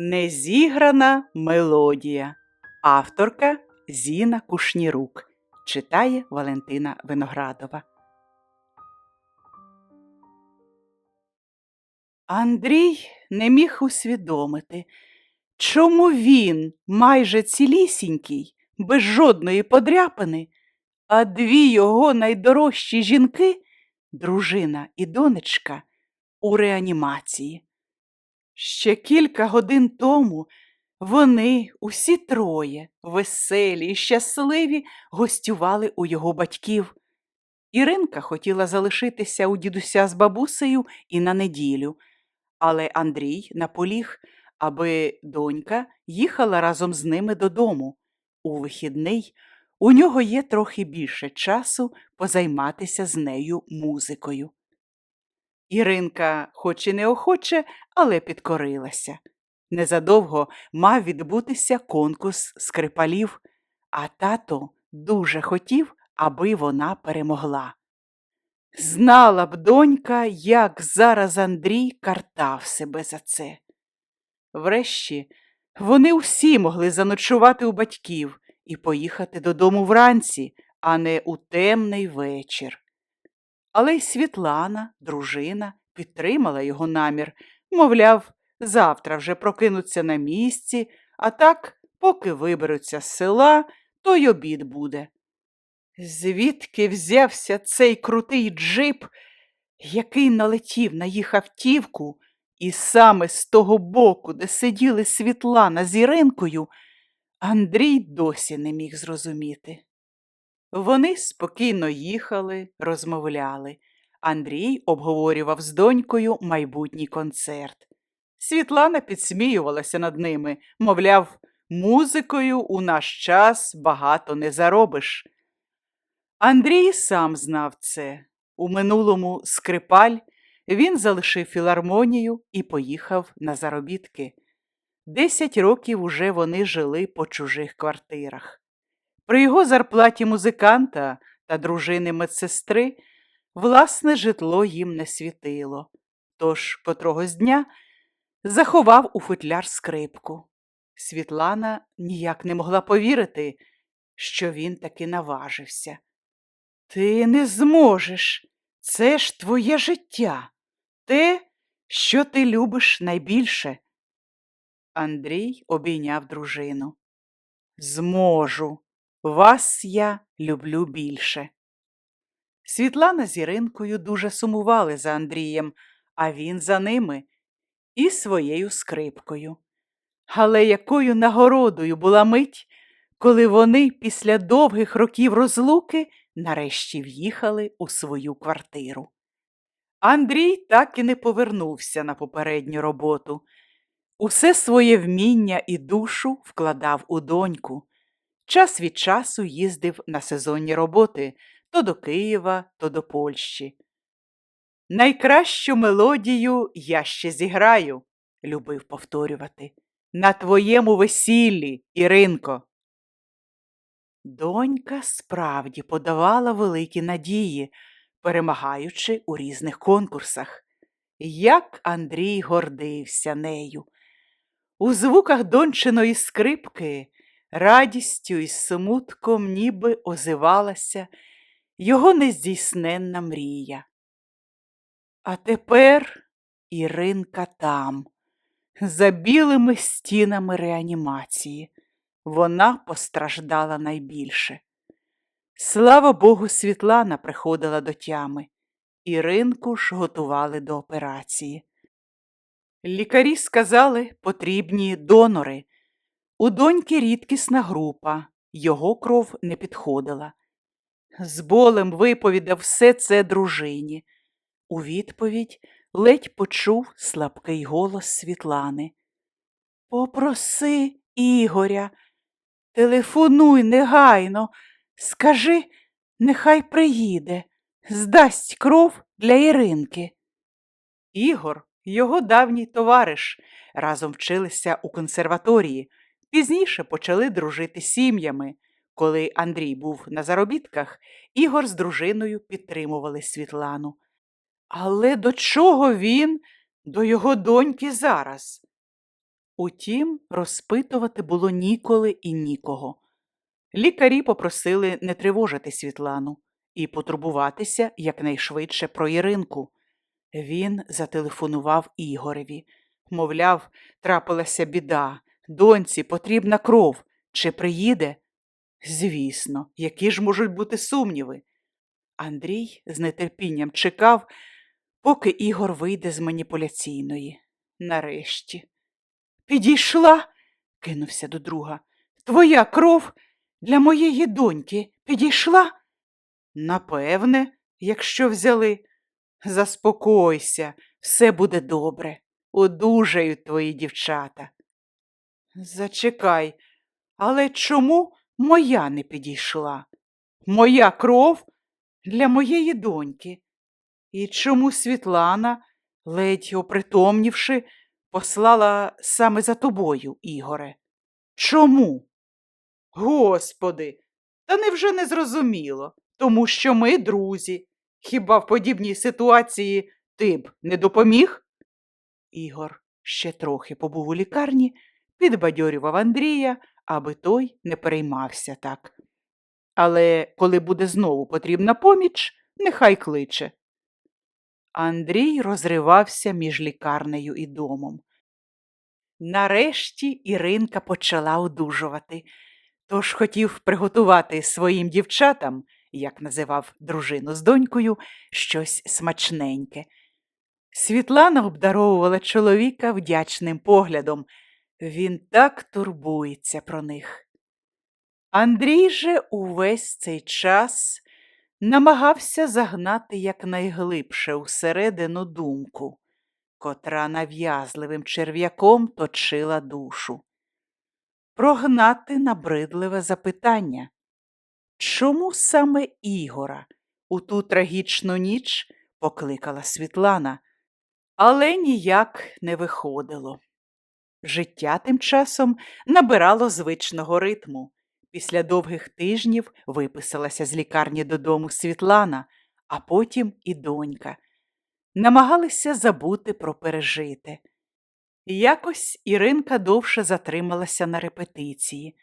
Незіграна мелодія. Авторка Зіна Кушнірук. Читає Валентина Виноградова. Андрій не міг усвідомити, чому він майже цілісінький, без жодної подряпини, а дві його найдорожчі жінки, дружина і донечка, у реанімації. Ще кілька годин тому вони, усі троє, веселі і щасливі, гостювали у його батьків. Іринка хотіла залишитися у дідуся з бабусею і на неділю, але Андрій наполіг, аби донька їхала разом з ними додому. У вихідний у нього є трохи більше часу позайматися з нею музикою. Іринка, хоч і неохоче, але підкорилася. Незадовго мав відбутися конкурс скрипалів, а тато дуже хотів, аби вона перемогла. Знала б донька, як зараз Андрій картав себе за це. Врешті вони всі могли заночувати у батьків і поїхати додому вранці, а не у темний вечір. Але й Світлана, дружина, підтримала його намір, мовляв, завтра вже прокинуться на місці, а так, поки виберуться з села, то й обід буде. Звідки взявся цей крутий джип, який налетів на їх автівку, і саме з того боку, де сиділи Світлана з Іринкою, Андрій досі не міг зрозуміти. Вони спокійно їхали, розмовляли. Андрій обговорював з донькою майбутній концерт. Світлана підсміювалася над ними, мовляв, музикою у наш час багато не заробиш. Андрій сам знав це. У минулому скрипаль він залишив філармонію і поїхав на заробітки. Десять років уже вони жили по чужих квартирах. При його зарплаті музиканта та дружини медсестри власне житло їм не світило, тож котрогось дня заховав у футляр скрипку. Світлана ніяк не могла повірити, що він таки наважився. Ти не зможеш. Це ж твоє життя, те, що ти любиш найбільше. Андрій обійняв дружину. Зможу. Вас я люблю більше. Світлана з Іринкою дуже сумували за Андрієм, а він за ними і своєю скрипкою. Але якою нагородою була мить, коли вони після довгих років розлуки нарешті в'їхали у свою квартиру. Андрій так і не повернувся на попередню роботу. Усе своє вміння і душу вкладав у доньку. Час від часу їздив на сезонні роботи то до Києва, то до Польщі. Найкращу мелодію я ще зіграю, любив повторювати. На твоєму весіллі, Іринко. Донька справді подавала великі надії, перемагаючи у різних конкурсах. Як Андрій гордився нею. У звуках дончиної скрипки радістю і смутком ніби озивалася його нездійсненна мрія. А тепер Іринка там, за білими стінами реанімації. Вона постраждала найбільше. Слава Богу, Світлана приходила до тями. Іринку ж готували до операції. Лікарі сказали, потрібні донори. У доньки рідкісна група, його кров не підходила. З болем виповідав все це дружині. У відповідь ледь почув слабкий голос Світлани. Попроси Ігоря, телефонуй негайно, скажи, нехай приїде, здасть кров для Іринки. Ігор, його давній товариш, разом вчилися у консерваторії, пізніше почали дружити сім'ями. Коли Андрій був на заробітках, Ігор з дружиною підтримували Світлану. Але до чого він, до його доньки зараз? Утім, розпитувати було ніколи і нікого. Лікарі попросили не тривожити Світлану і потурбуватися якнайшвидше про Іринку. Він зателефонував Ігореві. Мовляв, трапилася біда, доньці потрібна кров. Чи приїде? Звісно, які ж можуть бути сумніви. Андрій з нетерпінням чекав, поки Ігор вийде з маніпуляційної. Нарешті. Підійшла, кинувся до друга. Твоя кров для моєї доньки підійшла? Напевне, якщо взяли. Заспокойся, все буде добре. Одужають твої дівчата. Зачекай, але чому моя не підійшла? Моя кров для моєї доньки. І чому Світлана, ледь опритомнівши, послала саме за тобою, Ігоре? Чому? Господи, та невже не зрозуміло, тому що ми друзі. Хіба в подібній ситуації ти б не допоміг? Ігор ще трохи побув у лікарні, підбадьорював Андрія, аби той не переймався так. Але коли буде знову потрібна поміч, нехай кличе. Андрій розривався між лікарнею і домом. Нарешті Іринка почала одужувати, тож хотів приготувати своїм дівчатам, як називав дружину з донькою, щось смачненьке. Світлана обдаровувала чоловіка вдячним поглядом. Він так турбується про них. Андрій же увесь цей час намагався загнати якнайглибше усередину думку, котра нав'язливим черв'яком точила душу. Прогнати набридливе запитання. Чому саме Ігора у ту трагічну ніч покликала Світлана, але ніяк не виходило. Життя тим часом набирало звичного ритму. Після довгих тижнів виписалася з лікарні додому Світлана, а потім і донька. Намагалися забути про пережите. Якось Іринка довше затрималася на репетиції.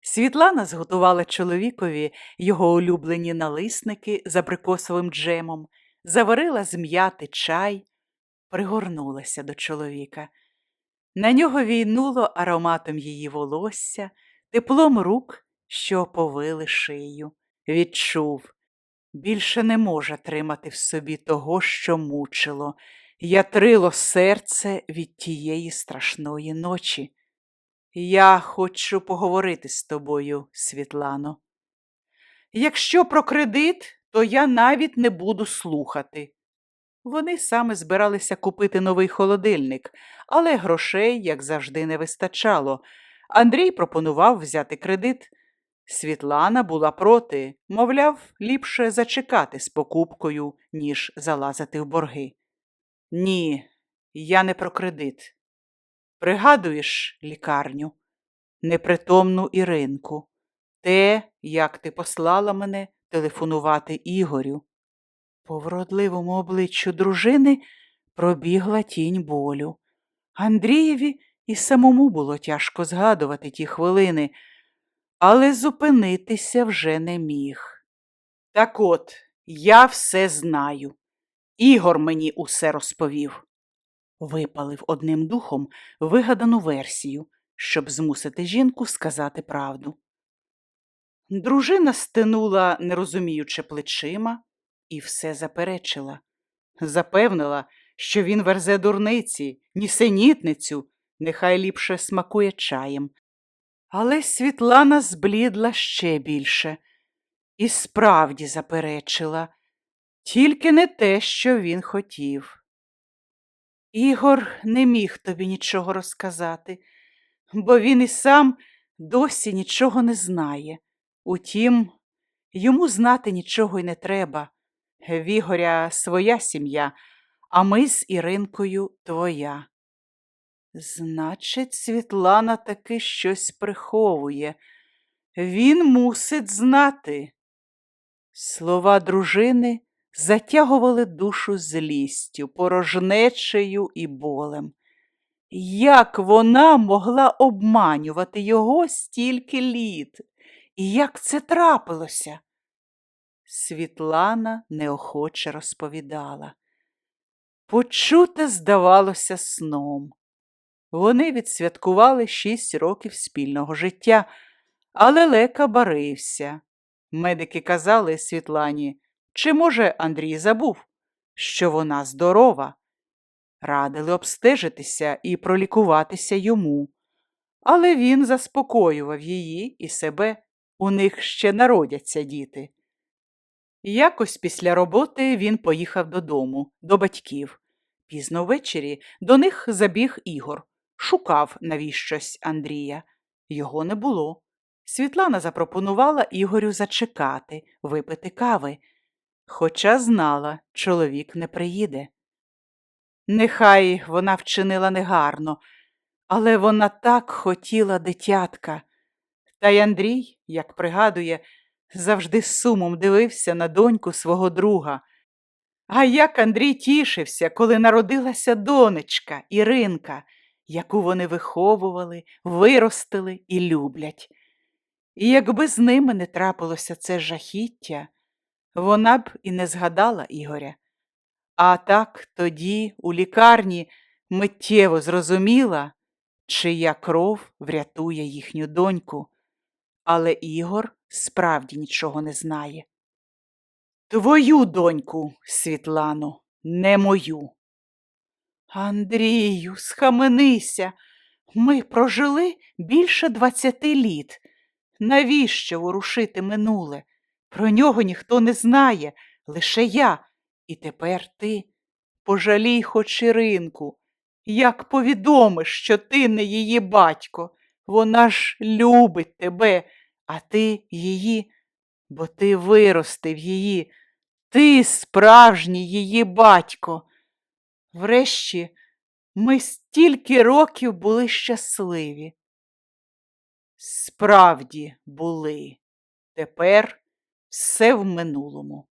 Світлана зготувала чоловікові його улюблені налисники з абрикосовим джемом, заварила з м'яти чай, пригорнулася до чоловіка. На нього війнуло ароматом її волосся, теплом рук, що оповили шию. Відчув, більше не може тримати в собі того, що мучило, ятрило серце від тієї страшної ночі. Я хочу поговорити з тобою, Світлано. Якщо про кредит, то я навіть не буду слухати. Вони саме збиралися купити новий холодильник, але грошей, як завжди, не вистачало. Андрій пропонував взяти кредит. Світлана була проти, мовляв, ліпше зачекати з покупкою, ніж залазити в борги. Ні, я не про кредит. Пригадуєш лікарню, непритомну Іринку, те, як ти послала мене телефонувати Ігорю. По вродливому обличчю дружини пробігла тінь болю. Андрієві і самому було тяжко згадувати ті хвилини, але зупинитися вже не міг. Так от, я все знаю. Ігор мені усе розповів. Випалив одним духом вигадану версію, щоб змусити жінку сказати правду. Дружина стинула, не розуміючи плечима, і все заперечила. Запевнила, що він верзе дурниці, нісенітницю, нехай ліпше смакує чаєм. Але Світлана зблідла ще більше і справді заперечила, тільки не те, що він хотів. Ігор не міг тобі нічого розказати, бо він і сам досі нічого не знає. Утім, йому знати нічого й не треба. В Ігоря своя сім'я, а ми з Іринкою твоя. Значить, Світлана таки щось приховує. Він мусить знати. Слова дружини затягували душу злістю, порожнечею і болем. Як вона могла обманювати його стільки літ? І як це трапилося? Світлана неохоче розповідала. Почуте здавалося сном. Вони відсвяткували шість років спільного життя, але Лека барився. Медики казали Світлані, чи, може, Андрій забув, що вона здорова. Радили обстежитися і пролікуватися йому. Але він заспокоював її і себе, у них ще народяться діти. Якось після роботи він поїхав додому, до батьків. Пізно ввечері до них забіг Ігор, шукав навіщось Андрія. Його не було. Світлана запропонувала Ігорю зачекати, випити кави, хоча знала, чоловік не приїде. Нехай вона вчинила негарно, але вона так хотіла дитятка. Та й Андрій, як пригадує, завжди з сумом дивився на доньку свого друга. А як Андрій тішився, коли народилася донечка Іринка, яку вони виховували, виростили і люблять. І якби з ними не трапилося це жахіття, вона б і не згадала Ігоря. А так тоді у лікарні миттєво зрозуміла, чия кров врятує їхню доньку, але Ігор справді нічого не знає. Твою доньку, Світлано, не мою. Андрію, схаменися. Ми прожили більше двадцяти літ. Навіщо ворушити минуле? Про нього ніхто не знає, лише я. І тепер ти пожалій хоч Іринку. Як повідомиш, що ти не її батько, вона ж любить тебе, а ти її, бо ти виростив її, ти справжній її батько. Врешті ми стільки років були щасливі. Справді були. Тепер все в минулому.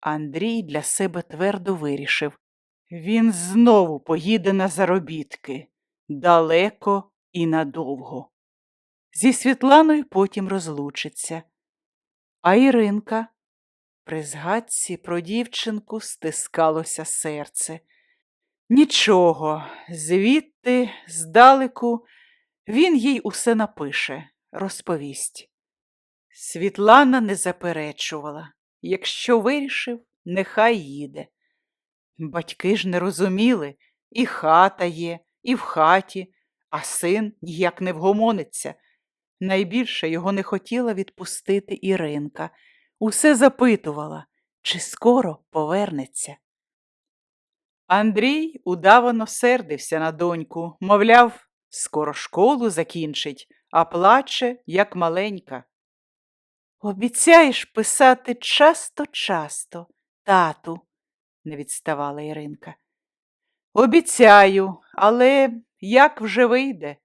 Андрій для себе твердо вирішив. Він знову поїде на заробітки далеко і надовго. Зі Світланою потім розлучиться. А Іринка при згадці про дівчинку стискалося серце. Нічого, звідти, здалеку, він їй усе напише, розповість. Світлана не заперечувала. Якщо вирішив, нехай їде. Батьки ж не розуміли, і хата є, і в хаті, а син ніяк не вгомониться. Найбільше його не хотіла відпустити Іринка. Усе запитувала, чи скоро повернеться. Андрій удавано сердився на доньку, мовляв, скоро школу закінчить, а плаче, як маленька. Обіцяєш писати часто-часто, тату, не відставала Іринка. Обіцяю, але як вже вийде?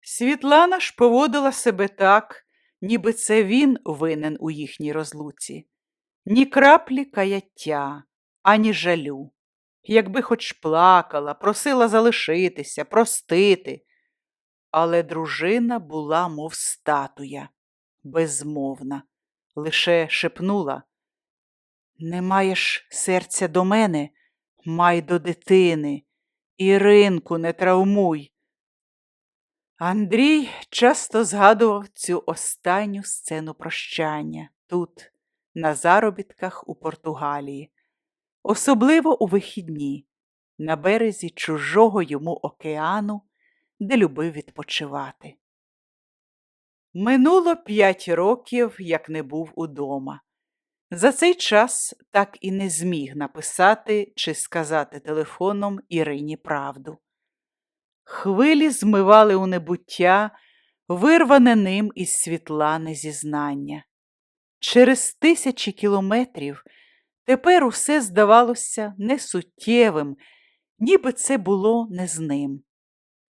Світлана ж поводила себе так, ніби це він винен у їхній розлуці. Ні краплі каяття, ані жалю. Якби хоч плакала, просила залишитися, простити. Але дружина була, мов статуя безмовна, лише шепнула Не маєш серця до мене, май до дитини, Іринку не травмуй. Андрій часто згадував цю останню сцену прощання тут, на заробітках у Португалії, особливо у вихідні, на березі чужого йому океану, де любив відпочивати. Минуло п'ять років, як не був удома. За цей час так і не зміг написати чи сказати телефоном Ірині правду. Хвилі змивали у небуття, вирване ним із Світлани зізнання. Через тисячі кілометрів тепер усе здавалося несуттєвим, ніби це було не з ним.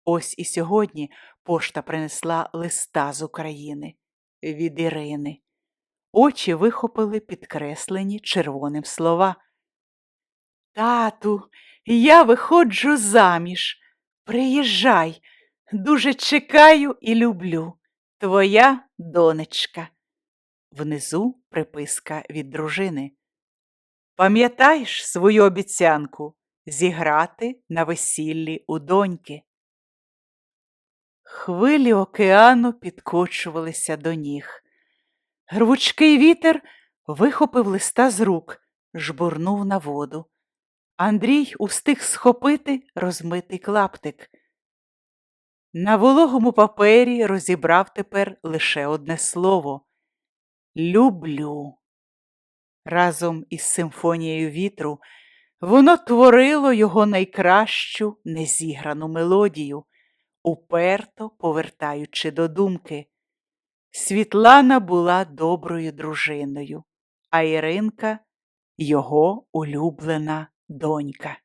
Ось і сьогодні пошта принесла листа з України від Ірини. Очі вихопили підкреслені червоним слова. Тату, я виходжу заміж. Приїжджай, дуже чекаю і люблю. Твоя донечка. Внизу приписка від дружини. Пам'ятаєш свою обіцянку зіграти на весіллі у доньки? Хвилі океану підкочувалися до ніг. Рвучкий вітер вихопив листа з рук, жбурнув на воду. Андрій устиг схопити розмитий клаптик. На вологому папері розібрав тепер лише одне слово люблю. Разом із симфонією вітру воно творило його найкращу незіграну мелодію, уперто повертаючи до думки. Світлана була доброю дружиною, а Іринка його улюблена донька.